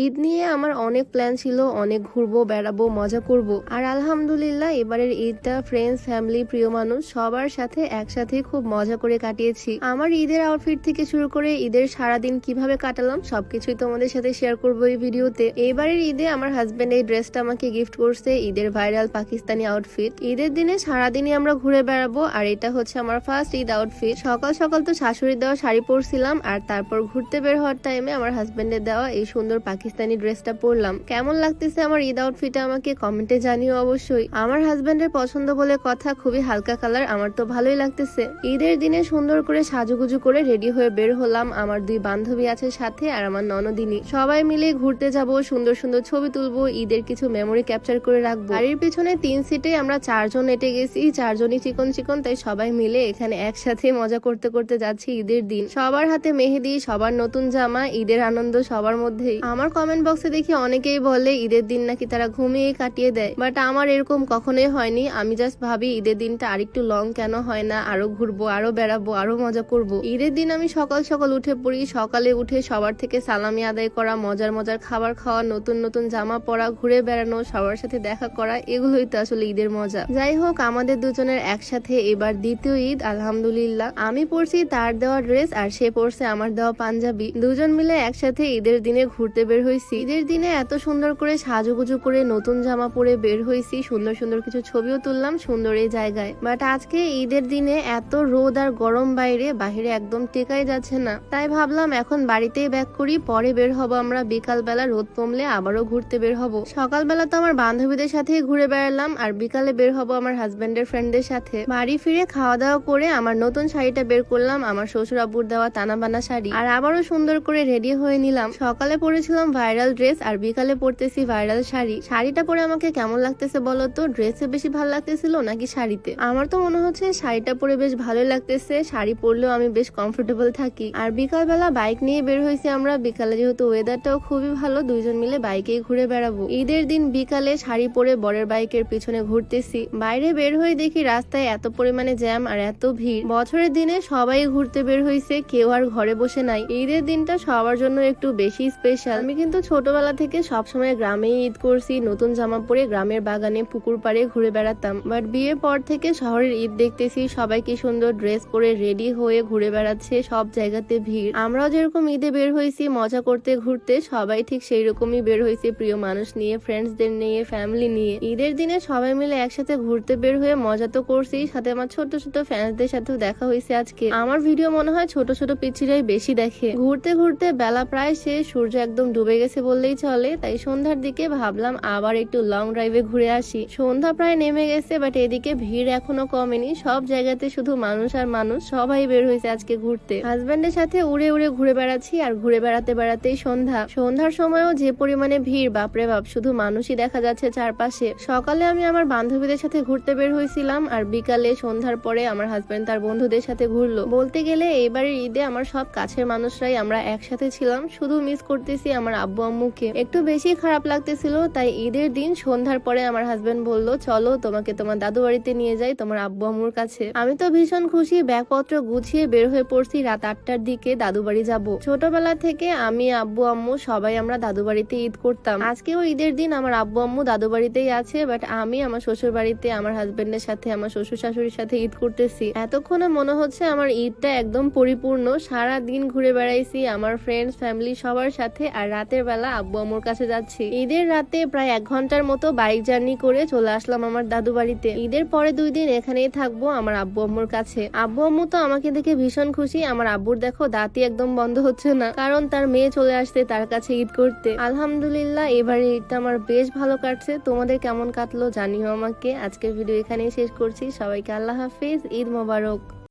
ঈদ নিয়ে আমার অনেক প্ল্যান ছিল, অনেক ঘুরবো, বেড়াবো, মজা করব। আর আলহামদুলিল্লাহ, এবারের ঈদটা ফ্রেন্ডস ফ্যামিলি প্রিয় মানুষ সবার সাথে একসাথে খুব মজা করে কাটিয়েছি। আমার ঈদের আউটফিট থেকে শুরু করে ঈদের সারাদিন কীভাবে কাটালাম, সবকিছুই তোমাদের সাথে শেয়ার করব এই ভিডিওতে। এবারের ঈদে আমার হাজবেন্ড এই ড্রেসটা আমাকে গিফট করছে, ঈদের ভাইরাল পাকিস্তানি আউটফিট ঈদের দিনে সারাদিনই আমরা ঘুরে বেড়াবো, আর এটা হচ্ছে আমার ফার্স্ট ঈদ আউটফিট সকাল সকাল তো শাশুড়ি দেওয়া শাড়ি পরছিলাম, আর তারপর ঘুরতে বের হওয়ার টাইমে আমার হাজবেন্ডের দেওয়া এই সুন্দর পাকিস্তানি ড্রেসটা পরলাম। কেমন লাগতেছে আমার ঈদ আউটফিটে আমাকে কমেন্টে জানিও অবশ্যই। আমার হাজবেন্ডের পছন্দ বলে কথা খুবই হালকা কালার আমার তো ভালোই লাগতেছে। ঈদের দিনে সুন্দর করে সাজুগুজু করে রেডি হয়ে বের হলাম। আমার দুই বান্ধবী আছে সাথে আর আমার ননদিনী। সবাই মিলে ঘুরতে যাব, সুন্দর সুন্দর ছবি তুলবো, ঈদের কিছু মেমোরি ক্যাপচার করে রাখব। গাড়ির পিছনে তিন সিটে আমরা চারজন এটে গেছি, চারজনই চিকন চিকন, তাই সবাই মিলে এখানে একসাথে মজা করতে করতে যাচ্ছি ঈদের দিন। সবার হাতে মেহেদি, সবার নতুন জামা, ঈদের আনন্দ সবার মধ্যেই। আমার কমেন্ট বক্সে দেখি অনেকেই বলে ঈদের দিন নাকি তারা ঘুমিয়ে কাটিয়ে দেয়। বাট আমার এরকম কখনোই হয়নি। আমি জাস্ট ভাবি ঈদের দিনটা আরেকটু লং কেন হয় না? আরও ঘুরবো, আরও বেড়াবো, আরও মজা করব। ঈদের দিন আমি সকাল সকাল উঠে পড়ি। সকালে উঠে সবার থেকে সালামি আদায় করা, মজার মজার খাবার খাওয়া, নতুন নতুন জামা পরা, ঘুরে বেড়ানো, সবার সাথে দেখা করা, এগুলোই তো আসলে ঈদের মজা। যাই হোক, আমাদের দুজনের একসাথে এবার দ্বিতীয় ঈদ, আলহামদুলিল্লাহ। আমি পরছি তার দেওয়া ড্রেস আর সে পরছে আমার দেওয়া পাঞ্জাবি। দুজন মিলে একসাথে ঈদের দিনে ঘুরতে বের হয়েছি ঈদের দিনে এত সুন্দর করে সাজুগুজু করে নতুন জামা পরে বের হয়েছি সুন্দর সুন্দর কিছু ছবিও তুললাম সুন্দর এই জায়গায়। বাট আজকে ঈদের দিনে এত রোদ আর গরম বাইরে, বাহিরে একদম টেকাই যাচ্ছে না। তাই ভাবলাম এখন বাড়িতেই ব্যাক করি, পরে বের হব আমরা বিকাল বেলা রোদ কমলে আবারও ঘুরতে বের হব। সকালবেলা তো আমার বান্ধবীদের সাথেই ঘুরে বেড়ালাম, আর বিকালে বের হব আমার হাজবেন্ডের ফ্রেন্ডদের সাথে। বাড়ি ফিরে খাওয়া দাওয়া করে আমার নতুন শাড়িটা বের করলাম, আমার শ্বশুর আব্বুর দেওয়া টানা বানা শাড়ি, আর আবারও সুন্দর করে রেডি হয়ে নিলাম। সকালে পরেছিলাম ভাইরাল ড্রেস আর বিকালে পরতেছি ভাইরাল শাড়ি। শাড়িটা পরে আমাকে কেমন লাগতেছে বলো তো? ড্রেসে বেশি ভালো লাগতেছিল নাকি শাড়িতে? আমার তো মনে হচ্ছে শাড়িটা পরে বেশ ভালোই লাগতেছে। শাড়ি পরলেও আমি বেশ কমফোর্টেবল থাকি। আর বিকাল বেলা বাইক নিয়ে বের হয়েছি আমরা। বিকালে যেহেতু ওয়েদারটাও খুবই ভালো, দুইজন মিলে বাইকেই ঘুরে বেড়াবো। ঈদের দিন বিকালে শাড়ি পরে বরের বাইকের পিছনে ঘুরতেছি। বাইরে বের হয়ে দেখি রাস্তায় এত পরিমাণে জ্যাম আর এত ভিড়। বছরের দিনে সবাই ঘুরতে বের হয়েছে কেউ আর ঘরে বসে নাই। ঈদের দিনটা সবার জন্য একটু বেশি স্পেশাল আমি কিন্তু ছোটবেলা থেকে সবসময় গ্রামেই ঈদ করছি, নতুন জামা পরে গ্রামের বাগানে, পুকুর পাড়ে ঘুরে বেড়াতাম। বাট বিয়ের পর থেকে শহরের ঈদ দেখতেছি, সবাই কি সুন্দর ড্রেস পরে রেডি হয়ে ঘুরে বেড়াচ্ছে, সব জায়গাতে ভিড়। আমরাও যেরকম ঈদে বের হয়েছি, মজা করতে ঘুরতে সবাই ঠিক সেই রকমই বের হয়েছে, প্রিয় মানুষ নিয়ে ফ্রেন্ডসদের নিয়ে ফ্যামিলি নিয়ে। ঈদের দিনে সবাই মিলে একসাথে ঘুরতে বের হয়ে মজা তো করছি, সাথে আমার ছোট ছোট ফ্যান্সদের সাথেও দেখা হয়েছে আজকে। আমার ভিডিও মনে হয় ছোট ছোট পিচ্ছিরাই বেশি দেখে। ঘুরতে ঘুরতে বেলা প্রায় শেষ, সূর্য একদম ডুবে গেছে বললেই চলে। তাই সন্ধ্যার দিকে ভাবলাম আবার একটু লং ড্রাইভে ঘুরে আসি। সন্ধ্যা প্রায় নেমে গেছে বাট এদিকে ভিড় এখনও কমেনি। সব জায়গাতে শুধু মানুষ আর মানুষ, সবাই বের হয়েছে আজকে ঘুরতে। হাজব্যান্ডের সাথে উড়ে উড়ে ঘুরে বেড়াচ্ছি আর ঘুরে বেড়াতে বেড়াতেই সন্ধ্যা। সন্ধ্যার সময়ও যে পরিমাণে ভিড়, বাপরে বাপ, শুধু মানুষই দেখা যাচ্ছে চারপাশে। সকালে আমি আমার বান্ধবীদের সাথে ঘুরতে বের হয়েছিলাম আর বিকালে সন্ধ্যার পরে আমার হাজব্যান্ড তার বন্ধুদের সাথে ঘুরলো। বলতে গেলে এইবারের ঈদে আমার সব কাছের মানুষরাই আমরা একসাথে ছিলাম। শুধু মিস করতেছি আমার আব্বু আম্মুকে। একটু বেশি খারাপ লাগতেছিল, তাই ঈদের দিন সন্ধ্যার পরে আমার হাজবেন্ড বলল, চলো, তোমাকে তোমার দাদু বাড়িতে নিয়ে যাই, তোমার আব্বু আম্মুর কাছে। আমি তো ভীষণ খুশি, ব্যাগপত্র গুছিয়ে বের হয়ে পড়ছি রাত আটটার দিকে দাদু বাড়ি যাব। ছোটবেলা থেকে আমি, আব্বু আম্মু, সবাই আমরা দাদু বাড়িতে ঈদ করতাম। আজকেও ঈদের দিন আমার আব্বু আম্মু দাদু বাড়িতেই আছে বাট আমি আমার শ্বশুর বাড়িতে, আমার হাজবেন্ডের সাথে, আমার শ্বশুর শাশুড়ির সাথে ঈদ করতেছি। এতক্ষণে মনে হচ্ছে আমার ঈদটা একদম পরিপূর্ণ। সারা দিন ঘুরে বেড়াইছি, আমার ফ্রেন্ডস ফ্যামিলি সবার সাথে, আর রাতের বেলা আব্বু আম্মুর কাছে যাচ্ছি। ঈদের রাতে প্রায় এক ঘণ্টার মতো বাইক জার্নি করে চলে আসলাম আমার দাদু বাড়িতে। ঈদের পরে দুই দিন এখানেই থাকব আমার আব্বু আম্মুর কাছে। আব্বু আম্মু তো আমাকে দেখে ভীষণ খুশি। আমার আব্বুর দেখো দাঁতই একদম বন্ধ হচ্ছে না। কারণ তার মেয়ে চলে আসছে তার কাছে ঈদ করতে। আলহামদুলিল্লাহ, এবারে ঈদটা আমার বেশ ভালো কাটছে। তোমাদের কেমন কাটলো জানিও আমাকে। আজকের ভিডিও এখানেই শেষ করছি। সবাইকে আল্লাহ হাফিজ। ঈদ মোবারক।